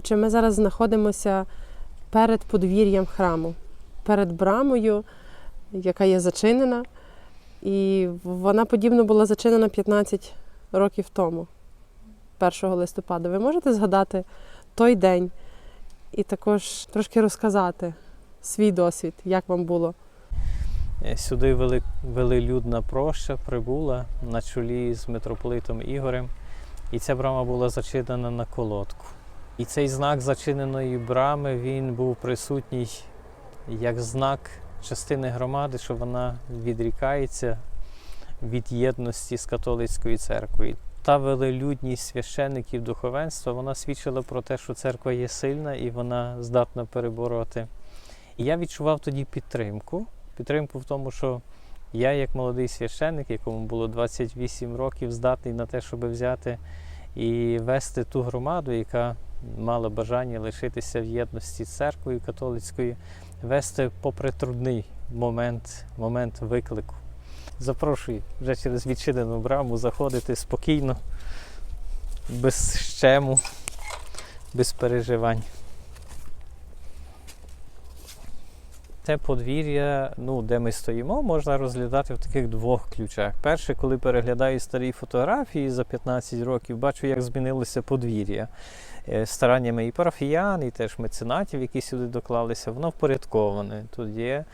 Отже, ми зараз знаходимося перед подвір'ям храму, перед брамою, яка є зачинена. І вона подібно була зачинена 15 років тому, 1 листопада. Ви можете згадати той день і також трошки розказати свій досвід, як вам було? Е, Сюди вели, велелюдна проща прибула на чолі з митрополитом Ігорем, і ця брама була зачинена на колодку. І цей знак зачиненої брами він був присутній як знак частини громади, що вона відрікається від єдності з католицькою церквою. Та велелюдність священників духовенства вона свідчила про те, що церква є сильна і вона здатна перебороти. І я відчував тоді підтримку. Підтримку в тому, що я, як молодий священник, якому було 28 років, здатний на те, щоб взяти і вести ту громаду, яка мала бажання лишитися в єдності церквою католицькою, вести попри трудний момент, момент виклику. Запрошую вже через відчинену браму заходити спокійно, без щему, без переживань. Це подвір'я, ну, де ми стоїмо, можна розглядати в таких двох ключах. Перше, коли переглядаю старі фотографії за 15 років, бачу, як змінилося подвір'я. Е, Стараннями і парафіян, і теж меценатів, які сюди доклалися, воно впорядковане. Тут є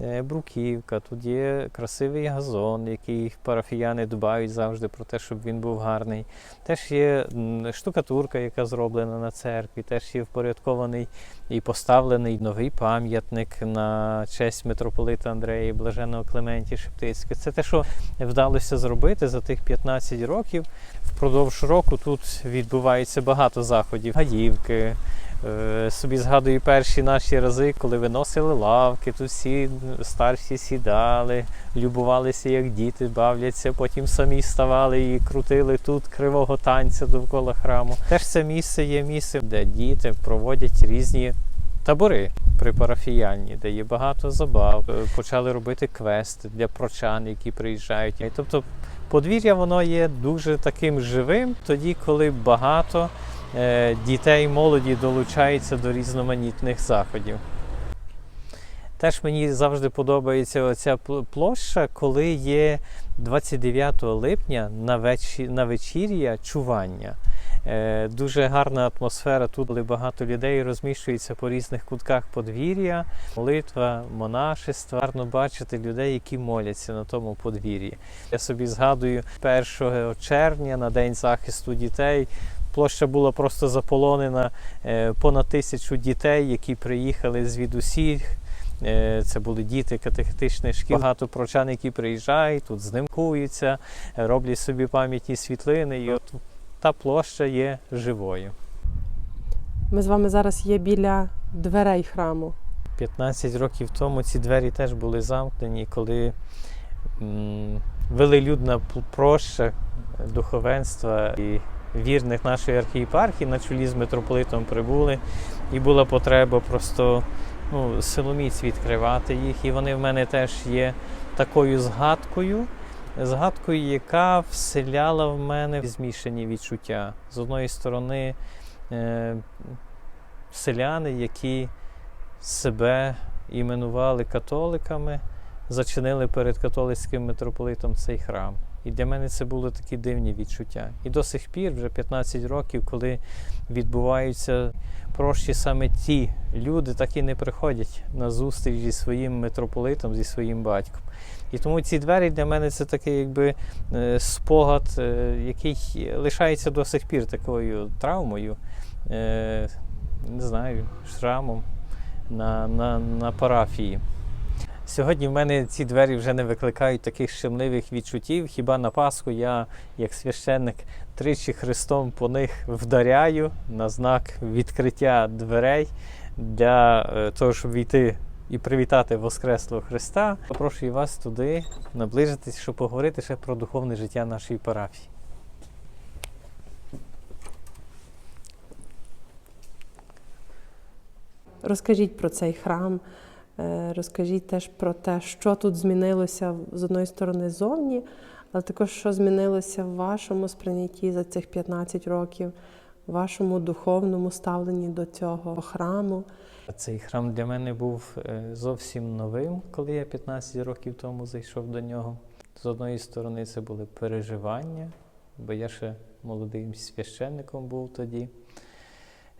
е, бруківка, тут є красивий газон, який парафіяни дбають завжди про те, щоб він був гарний. Теж є штукатурка, яка зроблена на церкві, теж є впорядкований і поставлений новий пам'ятник на честь митрополита Андрея і Блаженого Клементія Шептицького. Це те, що вдалося зробити за тих 15 років. Впродовж року тут відбувається багато заходів, гаївки. Е, Собі згадую перші наші рази, коли виносили лавки, тут всі старші сідали, любувалися, як діти бавляться, потім самі ставали і крутили тут кривого танця довкола храму. Теж це місце є місце, де діти проводять різні табори при парафіяльні, де є багато забав. Е, Почали робити квести для прочан, які приїжджають. Тобто подвір'я воно є дуже таким живим, тоді, коли багато е, дітей і молоді долучаються до різноманітних заходів. Теж мені завжди подобається оця площа, коли є 29 липня на, вечі, на вечір'я чування. Е, дуже гарна атмосфера. Тут коли багато людей розміщується по різних кутках подвір'я, молитва, монашество. Гарно бачити людей, які моляться на тому подвір'ї. Я собі згадую 1 червня на День захисту дітей. Площа була просто заполонена е, понад тисячу дітей, які приїхали звідусіль. Е, Це були діти катехетичних шкіл. Багато прочан, які приїжджають, тут знимкуються, роблять собі пам'ятні світлини. І от та площа є живою. Ми з вами зараз є біля дверей храму. 15 років тому ці двері теж були замкнені, коли м, велелюдна проща духовенства і вірних нашої архієпархії на чолі з митрополитом прибули, і була потреба просто ну, силоміць відкривати їх. І вони в мене теж є такою згадкою, згадкою, яка вселяла в мене змішані відчуття. З одної сторони, е, селяни, які себе іменували католиками, зачинили перед католицьким митрополитом цей храм. І для мене це були такі дивні відчуття. І до сих пір, вже 15 років, коли відбуваються прощі, саме ті люди так і не приходять на зустріч зі своїм митрополитом, зі своїм батьком. І тому ці двері для мене це такий якби е, спогад, е, який лишається до сих пір такою травмою, е, не знаю, шрамом на, на, на парафії. Сьогодні в мене ці двері вже не викликають таких щемливих відчуттів. Хіба на Пасху я, як священник, тричі хрестом по них вдаряю на знак відкриття дверей для того, щоб війти і привітати Воскреслого Христа. Запрошую вас туди наближитись, щоб поговорити ще про духовне життя нашої парафії. Розкажіть про цей храм, е, розкажіть теж про те, що тут змінилося з одної сторони зовні, але також що змінилося в вашому сприйнятті за цих 15 років. вашому духовному ставленні до цього храму. Цей храм для мене був е, зовсім новим, коли я 15 років тому зайшов до нього. З одної сторони, це були переживання, бо я ще молодим священником був тоді.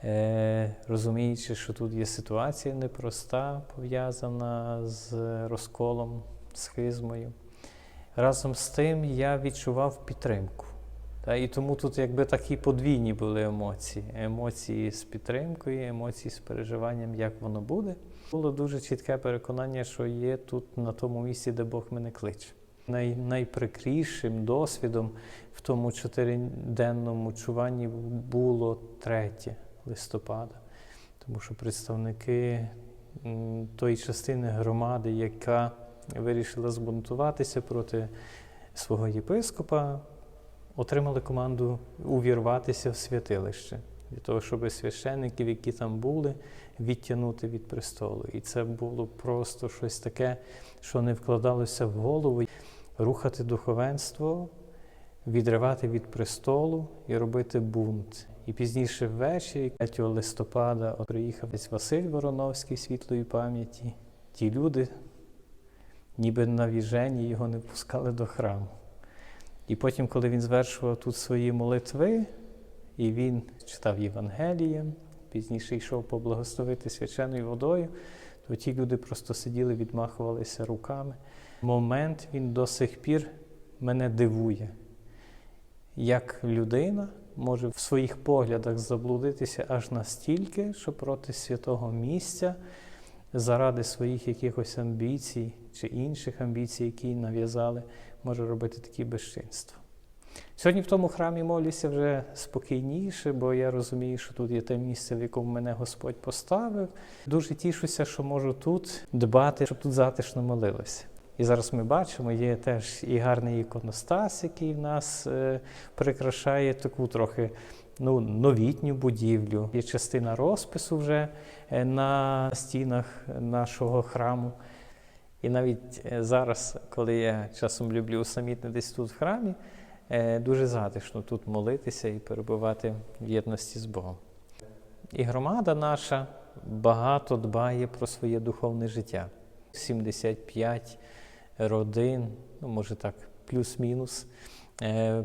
Е, розуміючи, що тут є ситуація непроста, пов'язана з розколом, схизмою. Разом з тим я відчував підтримку. Та, і тому тут якби такі подвійні були емоції. Емоції з підтримкою, емоції з переживанням, як воно буде. Було дуже чітке переконання, що є тут на тому місці, де Бог мене кличе. Най, найприкрішим досвідом в тому чотириденному чуванні було 3 листопада, тому що представники тої частини громади, яка вирішила збунтуватися проти свого єпископа, отримали команду увірватися в святилище для того, щоб священників, які там були, відтягнути від престолу. І це було просто щось таке, що не вкладалося в голову. Рухати духовенство, відривати від престолу і робити бунт. І пізніше ввечері, 3 листопада, приїхав Василь Вороновський світлої пам'яті. Ті люди, ніби на віжені, його не пускали до храму. І потім, коли він звершував тут свої молитви, і він читав Євангеліє, пізніше йшов поблагословити свяченою водою, то ті люди просто сиділи, відмахувалися руками. Момент він до сих пір мене дивує, як людина може в своїх поглядах заблудитися аж настільки, що проти святого місця заради своїх якихось амбіцій чи інших амбіцій, які нав'язали, може робити такі безчинства. Сьогодні в тому храмі молюся вже спокійніше, бо я розумію, що тут є те місце, в якому мене Господь поставив. Дуже тішуся, що можу тут дбати, щоб тут затишно молилося. І зараз ми бачимо, є теж і гарний іконостас, який в нас е, прикрашає таку трохи ну, новітню будівлю. Є частина розпису вже е, на стінах нашого храму. І навіть е, зараз, коли я часом люблю усамітнитись тут в храмі, е, дуже затишно тут молитися і перебувати в єдності з Богом. І громада наша багато дбає про своє духовне життя. 75 родин, ну може так, плюс-мінус. Е,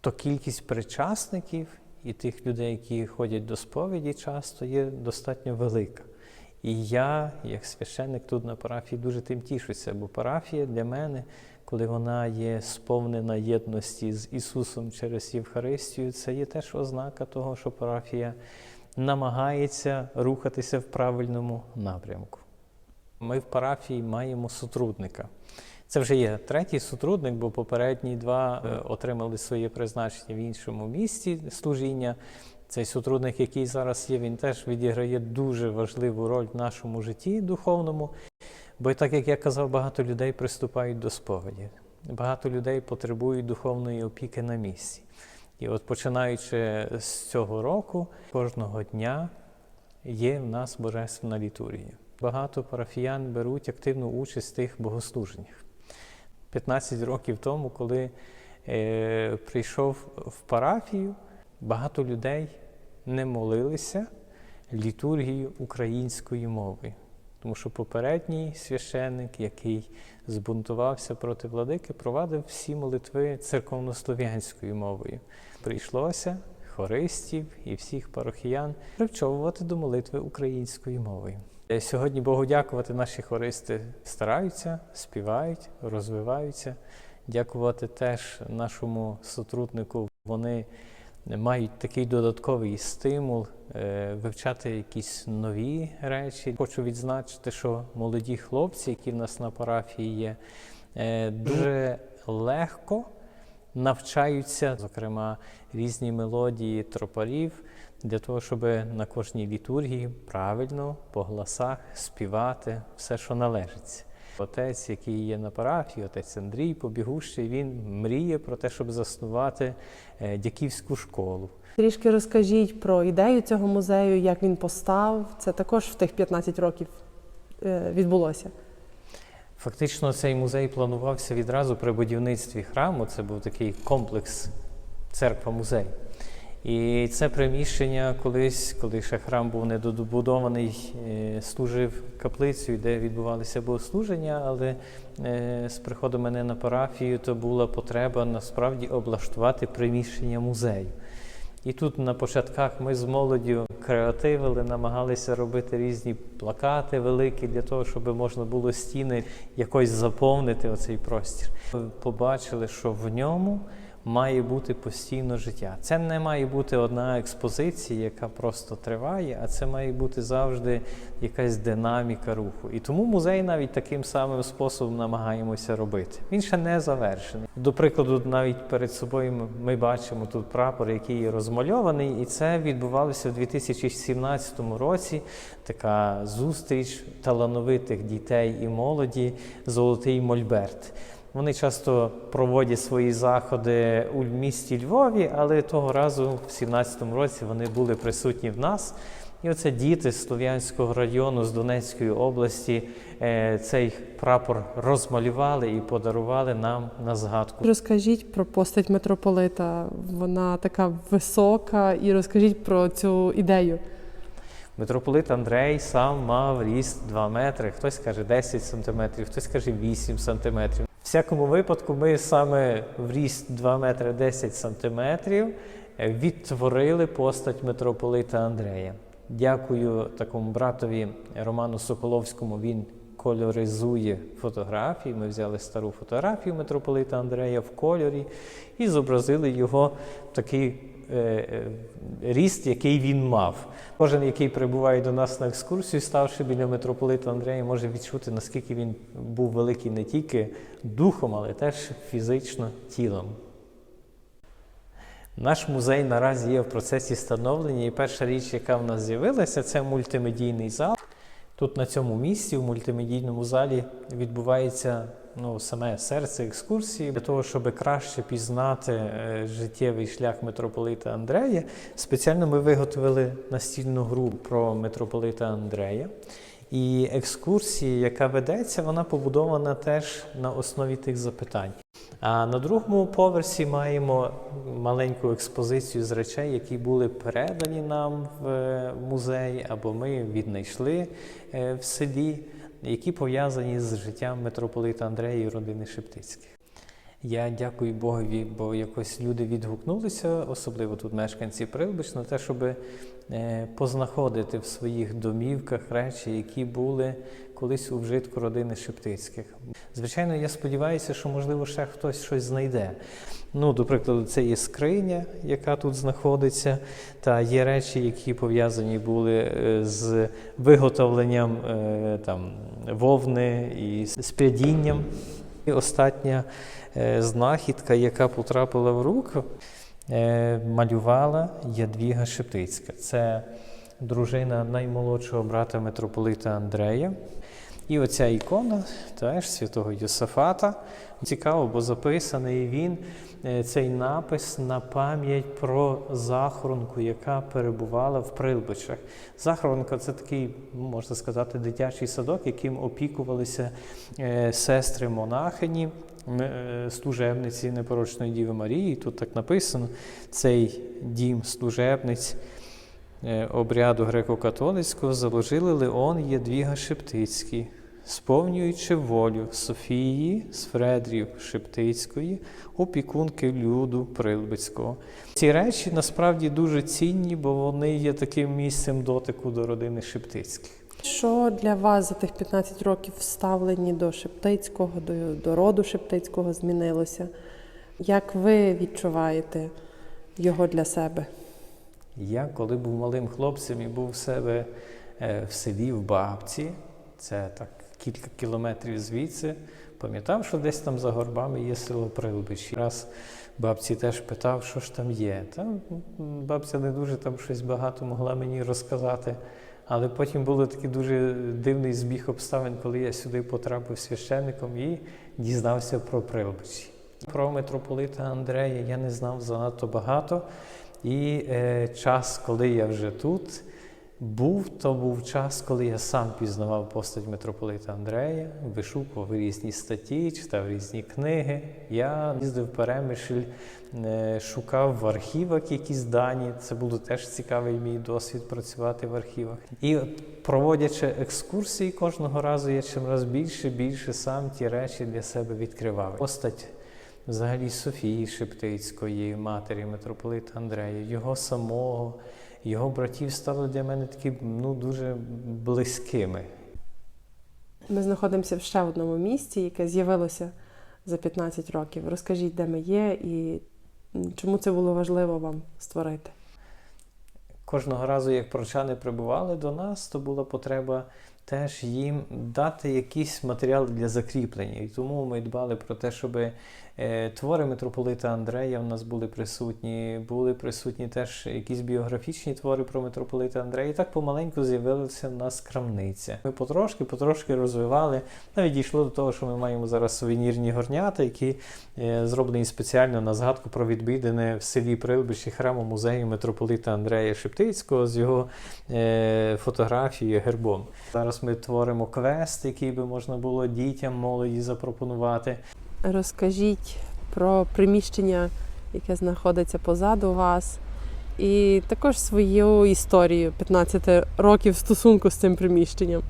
То кількість причасників і тих людей, які ходять до сповіді, часто є достатньо велика. І я, як священник тут на парафії, дуже тим тішуся, бо парафія для мене, коли вона є сповнена єдності з Ісусом через Євхаристію, це є теж ознака того, що парафія намагається рухатися в правильному напрямку. Ми в парафії маємо сотрудника. Це вже є третій сотрудник, бо попередні два е, отримали своє призначення в іншому місці служіння. Цей сотрудник, який зараз є, він теж відіграє дуже важливу роль в нашому житті духовному. Бо так як я казав, багато людей приступають до сповіді. Багато людей потребують духовної опіки на місці. І от починаючи з цього року, кожного дня є в нас божественна літургія. Багато парафіян беруть активну участь в тих богослуженнях. 15 років тому, коли е, прийшов в парафію, багато людей не молилися літургію українською мовою. Тому що попередній священник, який збунтувався проти владики, провадив всі молитви церковнослов'янською мовою. Прийшлося хористів і всіх парохіян привчовувати до молитви українською мовою. Е, Сьогодні Богу дякувати, наші хористи стараються, співають, розвиваються. Дякувати теж нашому сотруднику. Вони мають такий додатковий стимул е, вивчати якісь нові речі. Хочу відзначити, що молоді хлопці, які в нас на парафії є, е, дуже легко навчаються, зокрема, різні мелодії тропарів для того, щоб на кожній літургії правильно по голосах співати все, що належить. Отець, який є на парафії, отець Андрій Побігущий, він мріє про те, щоб заснувати е, дяківську школу. Трішки розкажіть про ідею цього музею, як він постав. Це також в тих 15 років е, відбулося. Фактично, цей музей планувався відразу при будівництві храму. Це був такий комплекс церква-музей. І це приміщення колись, коли ще храм був недобудований, е, служив каплицею, де відбувалися богослуження, але е, з приходом мене на парафію то була потреба насправді облаштувати приміщення музею. І тут на початках ми з молоддю креативили, намагалися робити різні плакати великі для того, щоб можна було стіни якось заповнити оцей простір. Побачили, що в ньому має бути постійно життя. Це не має бути одна експозиція, яка просто триває, а це має бути завжди якась динаміка руху. І тому музей навіть таким самим способом намагаємося робити. Він ще не завершений. До прикладу, навіть перед собою ми- бачимо тут прапор, який розмальований, і це відбувалося в 2017 році. Така зустріч талановитих дітей і молоді Золотий Мольберт. Вони часто проводять свої заходи у місті Львові, але того разу, в 17-му році, вони були присутні в нас. І оце діти з Слов'янського району, з Донецької області, е, цей прапор розмалювали і подарували нам на згадку. Розкажіть про постать митрополита. Вона така висока, і розкажіть про цю ідею. Митрополит Андрей сам мав ріст 2 метри, хтось каже 10 сантиметрів, хтось каже 8 сантиметрів. Всякому випадку, ми саме в ріст 2 метри 10 сантиметрів відтворили постать митрополита Андрея. Дякую такому братові Роману Соколовському. Він кольоризує фотографії. Ми взяли стару фотографію митрополита Андрея в кольорі і зобразили його в такий ріст, який він мав. Кожен, який прибуває до нас на екскурсію, ставши біля митрополита Андрея, може відчути, наскільки він був великий не тільки духом, але теж фізично тілом. Наш музей наразі є в процесі становлення, і перша річ, яка в нас з'явилася, це мультимедійний зал. Тут на цьому місці, в мультимедійному залі, відбувається ну, саме серце екскурсії для того, щоб краще пізнати е, життєвий шлях митрополита Андрея. Спеціально ми виготовили настільну гру про митрополита Андрея. І екскурсія, яка ведеться, вона побудована теж на основі тих запитань. А на другому поверсі маємо маленьку експозицію з речей, які були передані нам в е, музей, або ми віднайшли е, в селі, які пов'язані з життям митрополита Андрея і родини Шептицьких. Я дякую Богові, бо якось люди відгукнулися, особливо тут мешканці Прилбич, на те, щоб е, познаходити в своїх домівках речі, які були колись у вжитку родини Шептицьких. Звичайно, я сподіваюся, що можливо ще хтось щось знайде. Ну, до прикладу, це є скриня, яка тут знаходиться, та є речі, які пов'язані були е, з виготовленням е, там, вовни і з. І остання е, знахідка, яка потрапила в руку, е, малювала Ядвіга Шептицька. Це дружина наймолодшого брата митрополита Андрея. І оця ікона теж святого Йосафата. Цікаво, бо записаний він е, цей напис на пам'ять про захоронку, яка перебувала в Прилбичах. Захоронка це такий, можна сказати, дитячий садок, яким опікувалися е, сестри монахині, е, служебниці непорочної Діви Марії. Тут так написано: цей дім служебниць е, обряду греко-католицького заложили Леон Єдвіга Шептицький, сповнюючи волю Софії з Фредрів Шептицької, опікунки люду Прилбицького. Ці речі насправді дуже цінні, бо вони є таким місцем дотику до родини Шептицьких. Що для вас за тих 15 років в ставленні до Шептицького, до, до роду Шептицького змінилося? Як ви відчуваєте його для себе? Я, коли був малим хлопцем і був в себе е, в селі, в Бабці, це так кілька кілометрів звідси, пам'ятав, що десь там за горбами є село Прилбич. Раз бабці теж питав, що ж там є. Та бабця не дуже там щось багато могла мені розказати. Але потім був такий дуже дивний збіг обставин, коли я сюди потрапив священником і дізнався про Прилбичі. Про митрополита Андрея я не знав занадто багато. І е, час, коли я вже тут, Був то був час, коли я сам пізнавав постать митрополита Андрея, вишукував різні статті, читав різні книги. Я їздив в Перемишль, е, шукав в архівах якісь дані. Це було теж цікавий мій досвід працювати в архівах. І проводячи екскурсії кожного разу, я чим раз більше більше сам ті речі для себе відкривав. Постать взагалі Софії Шептицької, матері митрополита Андрея, його самого, його братів стали для мене такі ну, дуже близькими. Ми знаходимося в ще одному місці, яке з'явилося за 15 років. Розкажіть, де ми є і чому це було важливо вам створити. Кожного разу, як прочани прибували до нас, то була потреба теж їм дати якийсь матеріал для закріплення. І тому ми дбали про те, щоб е, твори митрополита Андрея в нас були присутні, були присутні теж якісь біографічні твори про митрополита Андрея. І так помаленьку з'явилася в нас крамниця. Ми потрошки, потрошки розвивали. Навіть дійшло до того, що ми маємо зараз сувенірні горнята, які е, зроблені спеціально на згадку про відвідане в селі Прилбищі храму музею митрополита Андрея Шептицького з його е, фотографією, гербом. Зараз ми творимо квест, який би можна було дітям, молоді запропонувати. Розкажіть про приміщення, яке знаходиться позаду вас, і також свою історію 15 років стосунку з цим приміщенням.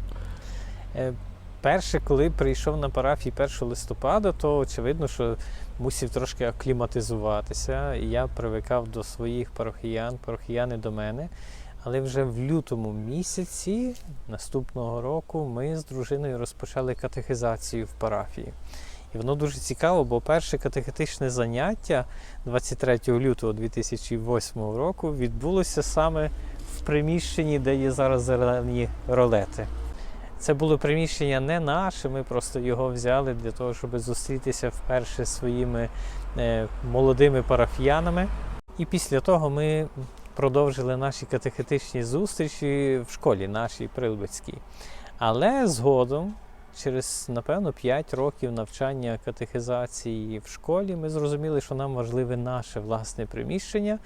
Е, Перше, коли прийшов на парафію 1 листопада, то очевидно, що мусив трошки акліматизуватися. Я привикав до своїх парохіян, парохіяни до мене. Але вже в лютому місяці наступного року ми з дружиною розпочали катехизацію в парафії. І воно дуже цікаво, бо перше катехетичне заняття 23 лютого 2008 року відбулося саме в приміщенні, де є зараз зелені ролети. Це було приміщення не наше, ми просто його взяли для того, щоб зустрітися вперше своїми е, молодими парафіянами. І після того ми продовжили наші катехетичні зустрічі в школі нашій Прилбицькій. Але згодом, через, напевно, 5 років навчання катехизації в школі, ми зрозуміли, що нам важливе наше власне приміщення.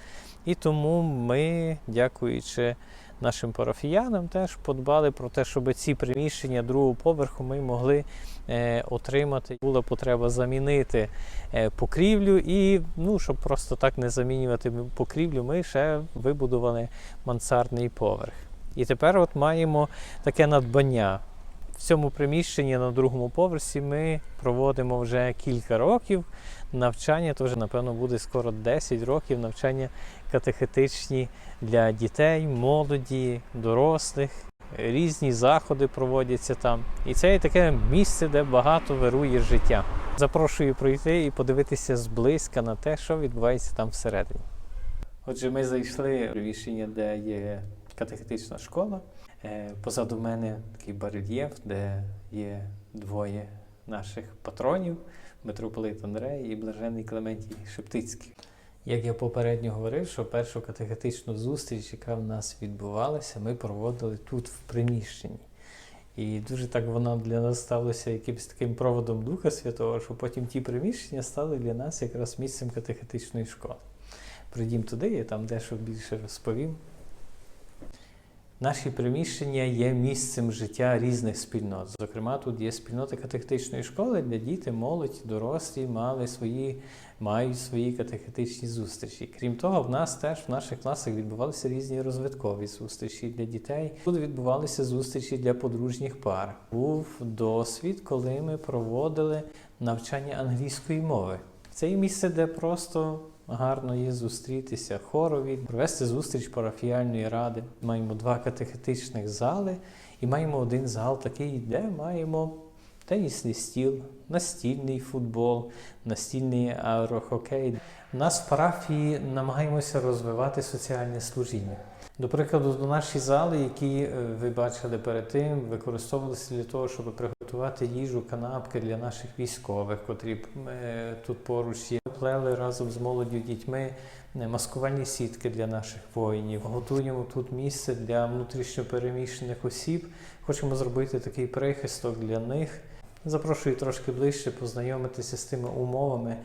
І тому ми, дякуючи нашим парафіянам, теж подбали про те, щоб ці приміщення другого поверху ми могли е, отримати. Була потреба замінити е, покрівлю, і ну, щоб просто так не замінювати покрівлю, ми ще вибудували мансардний поверх. І тепер от маємо таке надбання. В цьому приміщенні на другому поверсі ми проводимо вже кілька років навчання, то вже, напевно, буде скоро 10 років навчання катехетичні для дітей, молоді, дорослих. Різні заходи проводяться там. І це є таке місце, де багато вирує життя. Запрошую прийти і подивитися зблизька на те, що відбувається там всередині. Отже, ми зайшли в приміщення, де є катехетична школа. Е, Позаду мене такий барельєф, де є двоє наших патронів митрополит Андрей і блажений Клементій Шептицький. Як я попередньо говорив, що першу катехетичну зустріч, яка в нас відбувалася, ми проводили тут, в приміщенні. І дуже так воно для нас сталося якимось таким проводом Духа Святого, що потім ті приміщення стали для нас якраз місцем катехетичної школи. Прийдім туди, я там дещо більше розповім. Наші приміщення є місцем життя різних спільнот. Зокрема, тут є спільнота катехетичної школи, де діти, молодь, дорослі мали свої, мають свої катехетичні зустрічі. Крім того, в нас теж в наших класах відбувалися різні розвиткові зустрічі для дітей. Тут відбувалися зустрічі для подружніх пар. Був досвід, коли ми проводили навчання англійської мови. Це є місце, де просто гарно є зустрітися хорові, провести зустріч парафіальної ради. Маємо два катехетичних зали і маємо один зал такий, де маємо тенісний стіл, настільний футбол, настільний аерохокей. У нас в парафії намагаємося розвивати соціальне служіння. До прикладу, до наші зали, які е, ви бачили перед тим, використовувалися для того, щоб приготувати їжу, канапки для наших військових, котрі е, тут поруч є. Плели разом з молоддю дітьми е, маскувальні сітки для наших воїнів. Готуємо тут місце для внутрішньопереміщених осіб. Хочемо зробити такий прихисток для них. Запрошую трошки ближче познайомитися з тими умовами,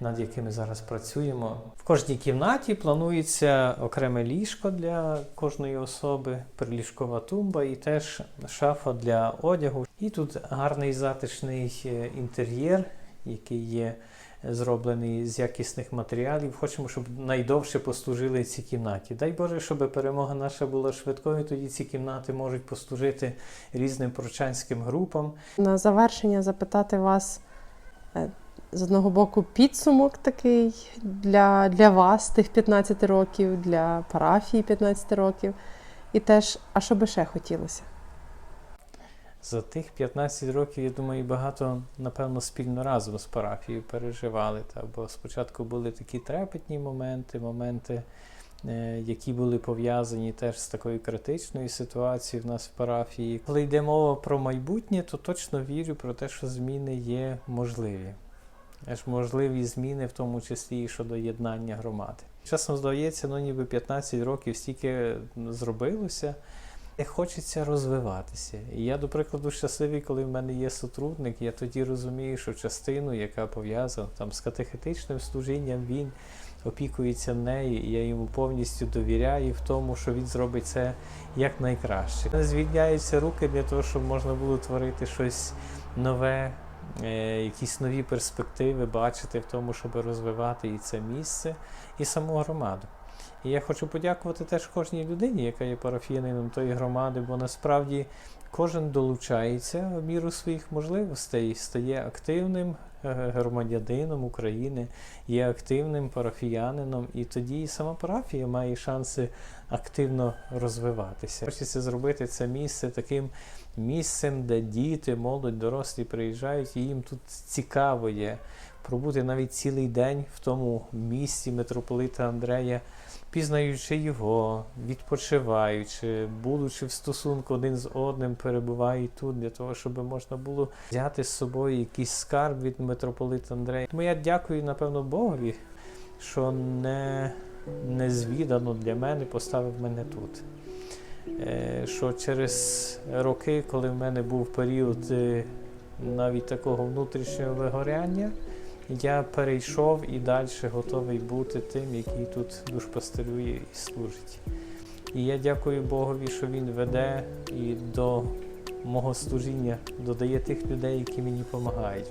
над якими зараз працюємо. В кожній кімнаті планується окреме ліжко для кожної особи, приліжкова тумба і теж шафа для одягу. І тут гарний затишний е, інтер'єр, який є зроблений з якісних матеріалів. Хочемо, щоб найдовше послужили ці кімнаті. Дай Боже, щоб перемога наша була швидкою. Тоді ці кімнати можуть послужити різним прочанським групам. На завершення запитати вас е, з одного боку підсумок такий для, для вас тих 15 років, для парафії 15 років. І теж, а що би ще хотілося? За тих 15 років, я думаю, багато, напевно, спільно разом з парафією переживали. Та, бо спочатку були такі трепетні моменти, моменти, е, які були пов'язані теж з такою критичною ситуацією в нас в парафії. Коли йде мова про майбутнє, то точно вірю про те, що зміни є можливі. Аж можливі зміни, в тому числі і щодо єднання громади. Часом здається, ну ніби 15 років стільки зробилося. Хочеться розвиватися. І я, до прикладу, щасливий, коли в мене є сотрудник, я тоді розумію, що частину, яка пов'язана там з катехетичним служінням, він опікується нею, і я йому повністю довіряю в тому, що він зробить це якнайкраще. Не звільняються руки для того, щоб можна було творити щось нове, якісь нові перспективи, бачити в тому, щоб розвивати і це місце, і саму громаду. І я хочу подякувати теж кожній людині, яка є парафіянином тої громади, бо насправді кожен долучається в міру своїх можливостей, стає активним е, громадянином України, є активним парафіянином, і тоді і сама парафія має шанси активно розвиватися. Хочеться зробити це місце таким місцем, де діти, молодь, дорослі приїжджають, і їм тут цікаво є пробути навіть цілий день в тому місці митрополита Андрея пізнаючи його, відпочиваючи, будучи в стосунку один з одним, перебувають тут для того, щоб можна було взяти з собою якийсь скарб від митрополита Андрея. Тому я дякую, напевно, Богові, що не, незвідано для мене поставив мене тут. Е, Що через роки, коли в мене був період е, навіть такого внутрішнього вигоряння, я перейшов і далі готовий бути тим, який тут душпастерює і служить. І я дякую Богові, що Він веде і до мого служіння додає тих людей, які мені допомагають.